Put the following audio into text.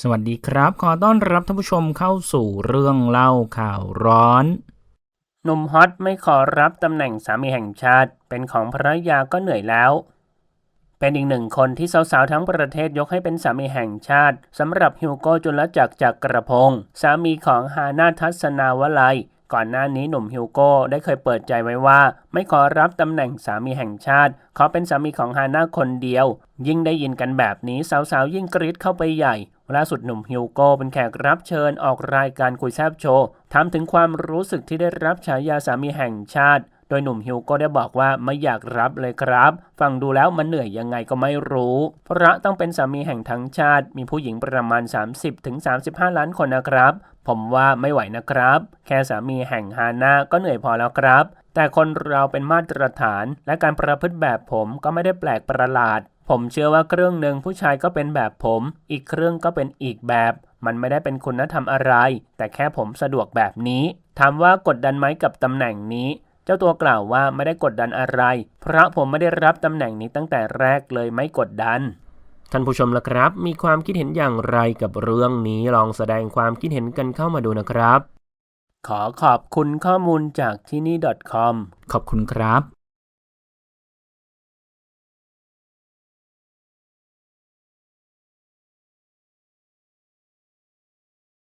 สวัสดีครับ ขอต้อนรับท่านผู้ชมเข้าสู่เรื่องเล่าข่าวร้อน หนุ่มฮอตไม่ขอรับตำแหน่งสามีแห่งชาติ เป็นของภรรยาก็เหนื่อยแล้ว เป็นอีกหนึ่งคนที่สาวๆทั้งประเทศยกให้เป็นสามีแห่งชาติสำหรับฮิวโก้จุลจักรจากกระพงศ์สามีของฮานาทัศนาวลัย ก่อนหน้านี้หนุ่มฮิวโก้ได้เคยเปิดใจไว้ว่า ไม่ขอรับตำแหน่งสามีแห่งชาติขอเป็นสามีของฮาน่าคนเดียว ยิ่งได้ยินกันแบบนี้สาวๆ ยิ่งกรี๊ดเข้าไปใหญ่ล่าสุดหนุ่มฮิวโก้เป็นแขกรับเชิญออกรายการคุยแซบโชว์ถามถึงความรู้สึกที่ได้รับฉายาสามีแห่งชาติ ดยหนุ่มฮิวก้ได้บอกว่าไม่อยากรับเลยครับ ฟังดูแล้วมันเหนื่อยยังไงก็ไม่รู้เพราะต้องเป็นสามีแห่งทั้งชาติ มีผู้หญิงประมาณ 30-35 ล้านคนนะครับ ผมว่าไม่ไหวนะครับ แค่สามีแห่งฮาน่าก็เหนื่อยพอแล้วครับ แต่คนเราเป็นมาตรฐาน และการประพฤติแบบผมก็ไม่ได้แปลกประหลาด ผมเชื่อว่าเครื่องหนึ่งผู้ชายก็เป็นแบบผม อีกเครื่องก็เป็นอีกแบบมันไม่ได้เป็นคุณธรรมอะไร แต่แค่ผมสะดวกแบบนี้ ถามว่ากดดันไหมกับตำแหน่งนี้ เจ้าตัวกล่าวว่าไม่ได้กดดันอะไร เพราะผมไม่ได้รับตำแหน่งนี้ตั้งแต่แรกเลยไม่กดดัน ท่านผู้ชมล่ะครับ มีความคิดเห็นอย่างไรกับเรื่องนี้ลองแสดงความคิดเห็นกันเข้ามาดูนะครับ ขอขอบคุณข้อมูลจากที่นี่ .com ขอบคุณครับ